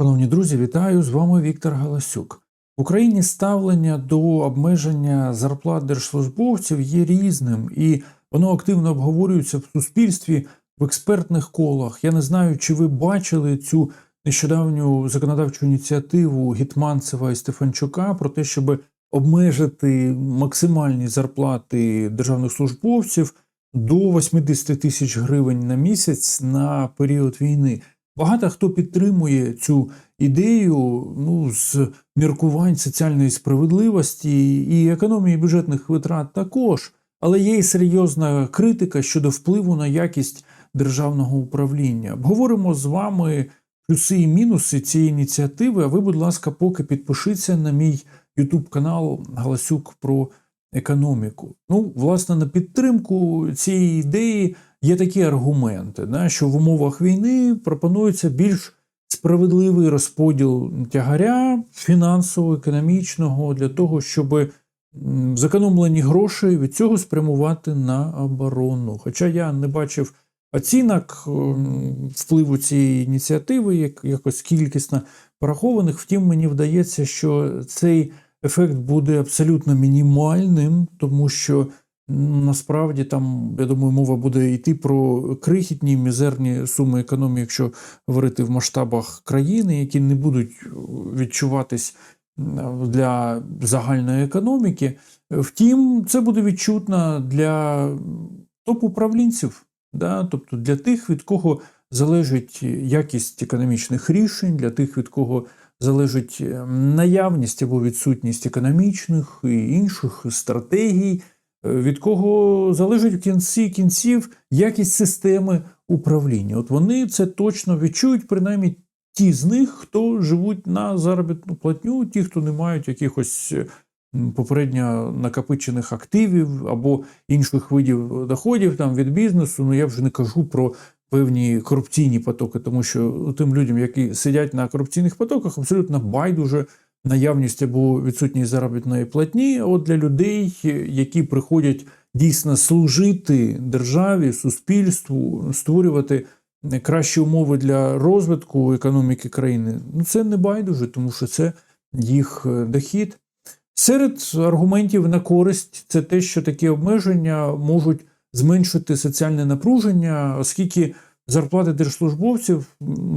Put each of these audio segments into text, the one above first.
Шановні друзі, вітаю з вами Віктор Галасюк. В Україні ставлення до обмеження зарплат держслужбовців є різним, і воно активно обговорюється в суспільстві в експертних колах. Я не знаю, чи ви бачили цю нещодавню законодавчу ініціативу Гітманцева і Стефанчука про те, щоб обмежити максимальні зарплати державних службовців до 80 тисяч гривень на місяць на період війни. Багато хто підтримує цю ідею ну, з міркувань соціальної справедливості і економії бюджетних витрат також, але є і серйозна критика щодо впливу на якість державного управління. Обговоримо з вами плюси і мінуси цієї ініціативи. А ви, будь ласка, поки підпишіться на мій YouTube канал Галасюк про економіку. Ну, власне, на підтримку цієї ідеї є такі аргументи, да, що в умовах війни пропонується більш справедливий розподіл тягаря фінансово-економічного для того, щоб зекономлені гроші від цього спрямувати на оборону. Хоча я не бачив оцінок впливу цієї ініціативи, як якось кількісно порахованих, втім, мені вдається, що цей ефект буде абсолютно мінімальним, тому що насправді там, я думаю, мова буде йти про крихітні мізерні суми економії, якщо говорити в масштабах країни, які не будуть відчуватись для загальної економіки. Втім, це буде відчутно для топ-управлінців, да? тобто для тих, від кого залежить якість економічних рішень, для тих, від кого залежить е, наявність або відсутність економічних і інших стратегій, від кого залежить в кінці кінців якість системи управління. От вони це точно відчують, принаймні ті з них, хто живуть на заробітну платню, ті, хто не мають якихось е, попередньо накопичених активів або інших видів доходів там від бізнесу. Ну я вже не кажу про певні корупційні потоки, тому що тим людям, які сидять на корупційних потоках, абсолютно байдуже наявність або відсутність заробітної платні. От для людей, які приходять дійсно служити державі, суспільству, створювати кращі умови для розвитку економіки країни, ну це не байдуже, тому що це їх е, дохід. Серед аргументів на користь це те, що такі обмеження можуть зменшити соціальне напруження, оскільки зарплати держслужбовців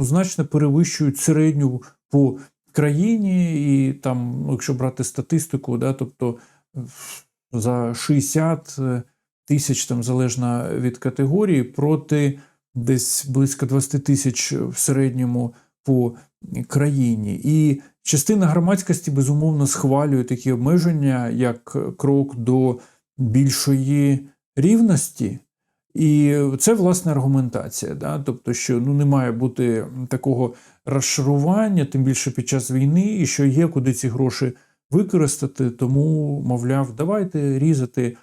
значно перевищують середню по країні, і там, ну, якщо брати статистику, да, тобто за 60 тисяч там залежно від категорії, проти десь близько 20 тисяч в середньому по країні. І частина громадськості безумовно схвалює такі обмеження як крок до більшої рівності. І це власне аргументація. Да? Тобто, що ну, не має бути такого розшарування, тим більше під час війни, і що є куди ці гроші використати. Тому, мовляв, давайте різати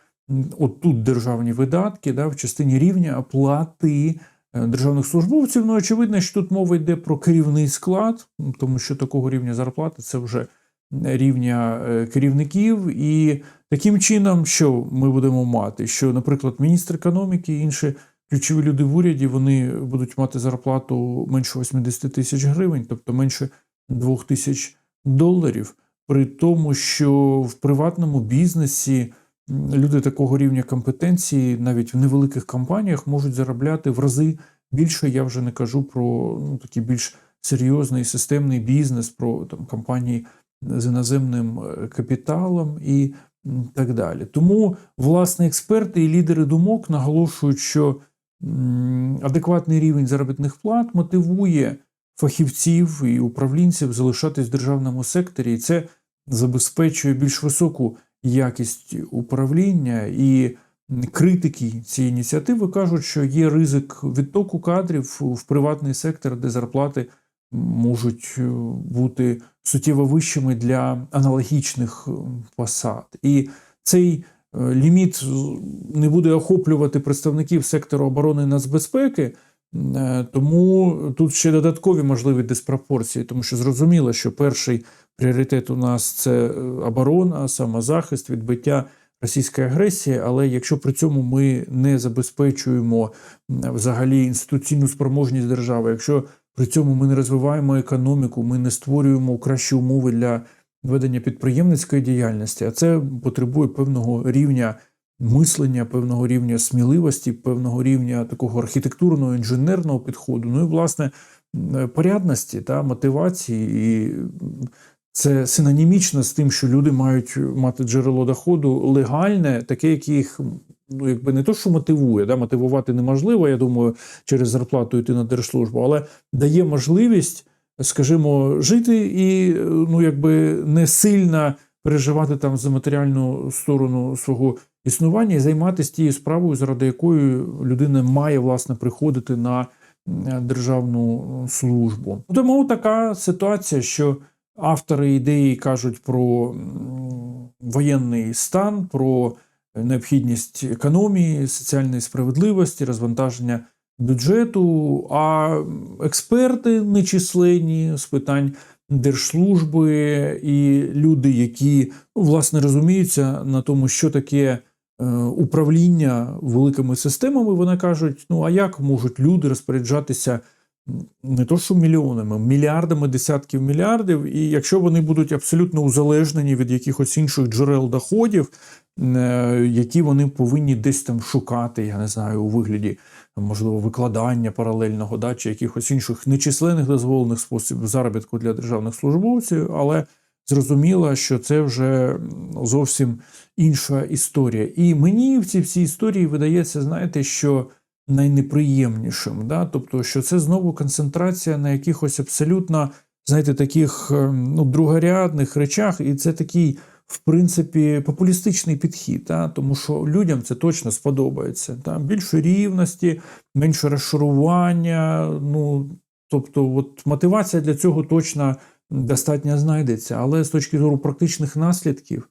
отут державні видатки да, в частині рівня оплати е, державних службовців. Ну, очевидно, що тут мова йде про керівний склад, тому що такого рівня зарплати це вже рівня е, керівників. І таким чином, що ми будемо мати? Що, наприклад, міністр економіки і інші ключові люди в уряді вони будуть мати зарплату менше 80 тисяч гривень, тобто менше 2 тисяч доларів. При тому, що в приватному бізнесі люди такого рівня компетенції навіть в невеликих компаніях можуть заробляти в рази більше. Я вже не кажу про ну, такий більш серйозний системний бізнес, про там компанії з іноземним е, капіталом і так далі. Тому, власне, експерти і лідери думок наголошують, що адекватний рівень заробітних плат мотивує фахівців і управлінців залишатись в державному секторі, і це забезпечує більш високу якість управління і. Критики цієї ініціативи кажуть, що є ризик відтоку кадрів в приватний сектор, де зарплати можуть е, бути суттєво вищими для аналогічних посад. І цей е, ліміт не буде охоплювати представників сектору оборони і нацбезпеки, е, тому тут ще додаткові можливі диспропорції, тому що зрозуміло, що перший пріоритет у нас це оборона, самозахист, відбиття. Російської агресії, але якщо при цьому ми не забезпечуємо взагалі інституційну спроможність держави, якщо При цьому ми не розвиваємо економіку, ми не створюємо кращі умови для ведення підприємницької діяльності, а це потребує певного рівня мислення, певного рівня сміливості, певного рівня такого архітектурного інженерного підходу. Ну і власне порядності та мотивації. І це синонімічно з тим, що люди мають мати джерело доходу легальне, таке, яке їх ну якби не то, що мотивує, да, мотивувати неможливо, я думаю, через зарплату йти на держслужбу, але дає можливість, скажімо, жити і ну якби не сильно переживати там за матеріальну сторону свого існування і займатися тією справою, заради якої людина має власне приходити на державну службу. Тому така ситуація, що автори ідеї кажуть про воєнний стан, про необхідність економії, соціальної справедливості, розвантаження бюджету. А експерти нечисленні з питань держслужби і люди, які ну, власне розуміються на тому, що таке. е, Управління великими системами, вони кажуть: ну а як можуть люди розпоряджатися не то, що мільйонами, мільярдами, десятків мільярдів, і якщо вони будуть абсолютно узалежнені від якихось інших джерел доходів, які вони повинні десь там шукати, я не знаю, у вигляді можливо викладання паралельного да, чи якихось інших нечисленних дозволених способів заробітку для державних службовців, але зрозуміло, що це вже зовсім інша історія. І мені в цій всій історії видається, знаєте, що найнеприємнішим, да? тобто, що це знову концентрація на якихось абсолютно, знаєте, таких ем, ну, другорядних речах, і це такий. В принципі, популістичний підхід, та? тому що людям це точно сподобається. Та? Більше рівності, менше розшарування. Ну, тобто, от мотивація для цього точно достатньо знайдеться. Але з точки зору практичних наслідків,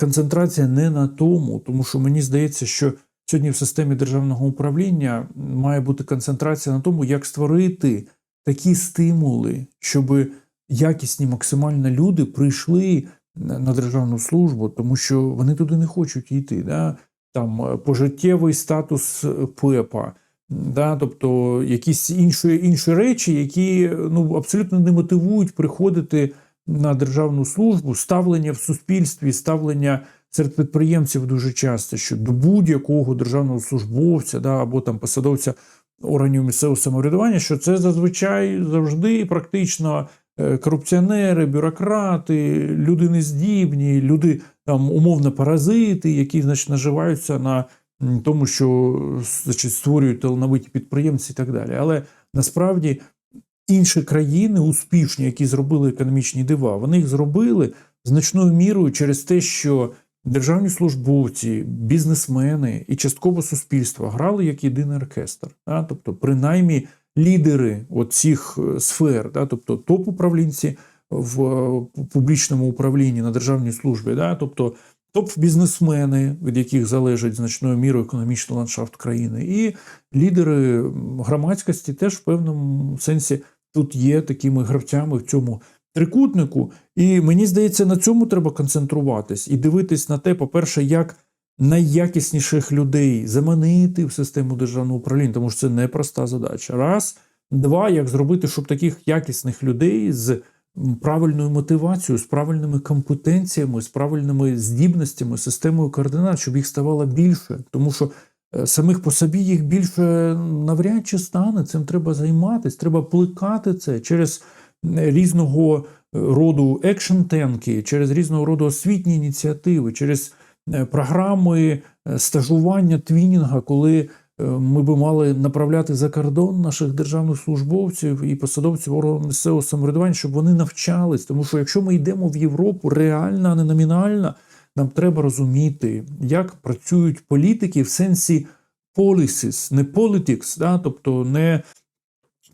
концентрація не на тому, тому що мені здається, що сьогодні в системі державного управління має бути концентрація на тому, як створити такі стимули, щоб якісні максимально люди прийшли на державну службу, тому що вони туди не хочуть йти. Да? Там е, пожиттєвий статус е, ПЕПа, да? тобто якісь інші, інші речі, які ну, абсолютно не мотивують приходити на державну службу, ставлення в суспільстві, ставлення серед підприємців дуже часто, що до будь-якого державного службовця да, або там посадовця органів місцевого самоврядування, що це зазвичай завжди практично корупціонери, бюрократи, люди нездібні, люди там умовно паразити, які значить, наживаються на тому, що значить, створюють талановиті підприємці і так далі. Але насправді інші країни успішні, які зробили економічні дива, вони їх зробили значною мірою через те, що державні службовці, бізнесмени і частково суспільство грали як єдиний оркестр. Тобто, принаймні, лідери цих сфер, да? тобто топ-управлінці в е, публічному управлінні на державній службі, да? тобто топ-бізнесмени, від яких залежить значною мірою економічний ландшафт країни, і лідери громадськості теж в певному сенсі тут є такими гравцями в цьому трикутнику. І мені здається, на цьому треба концентруватись і дивитись на те, по-перше, як найякісніших людей заманити в систему державного управління, тому що це непроста задача. Раз, два, як зробити, щоб таких якісних людей з правильною мотивацією, з правильними компетенціями, з правильними здібностями, системою координат, щоб їх ставало більше, тому що. е, Самих по собі їх більше навряд чи стане. Цим треба займатися, треба плекати це через е, різного роду екшн-тенки, через різного роду освітні ініціативи, через е, програми е, стажування твінінга, коли е, ми би мали направляти за кордон наших державних службовців і посадовців органів місцевого самоврядування, щоб вони навчались. Тому що якщо ми йдемо в Європу реально, а не номінально, нам треба розуміти, як працюють політики в сенсі policies, не politics, да? тобто не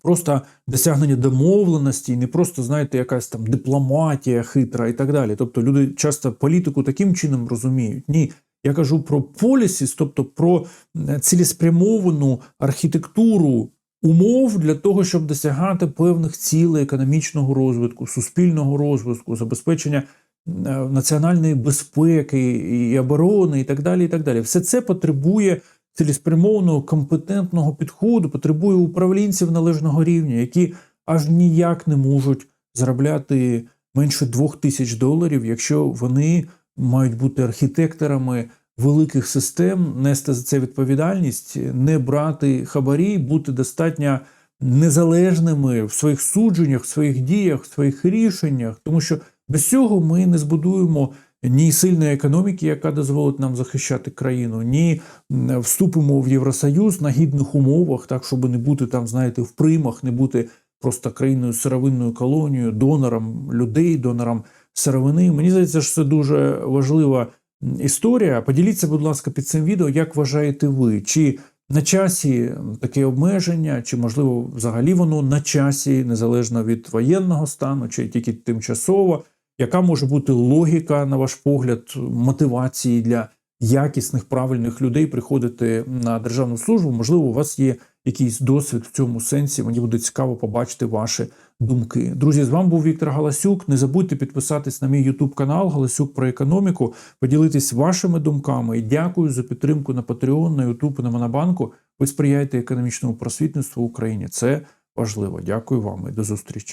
просто досягнення домовленості, не просто, знаєте, якась там дипломатія хитра і так далі. Тобто люди часто політику таким чином розуміють. Ні. Я кажу про полісіс, тобто про е, цілеспрямовану архітектуру умов для того, щоб досягати певних цілей економічного розвитку, суспільного розвитку, забезпечення е, національної безпеки і оборони, і так далі. І так далі. Все це потребує цілеспрямованого компетентного підходу, потребує управлінців належного рівня, які аж ніяк не можуть заробляти менше двох тисяч доларів, якщо вони мають бути архітекторами великих систем, нести за це відповідальність, не брати хабарі, бути достатньо незалежними в своїх судженнях, в своїх діях, в своїх рішеннях, тому що без цього ми не збудуємо ні сильної економіки, яка дозволить нам захищати країну, ні вступимо в Євросоюз на гідних умовах, так щоб не бути там, знаєте, в примах, не бути просто країною сировинною колонією, донором людей, донором сировини. Мені здається, що це дуже важлива історія. Поділіться, будь ласка, під цим відео, як вважаєте ви, чи на часі таке обмеження, чи можливо взагалі воно на часі, незалежно від воєнного стану, чи тільки тимчасово. Яка може бути логіка, на ваш погляд, мотивації для якісних правильних людей приходити на державну службу? Можливо, у вас є якийсь досвід в цьому сенсі. Мені буде цікаво побачити ваші думки. Друзі, з вами був Віктор Галасюк. Не забудьте підписатись на мій YouTube канал Галасюк про економіку, поділитись вашими думками. І дякую за підтримку на Patreon, на YouTube і на Монобанку. Ви сприяєте економічному просвітництву в Україні. Це важливо. Дякую вам і до зустрічі.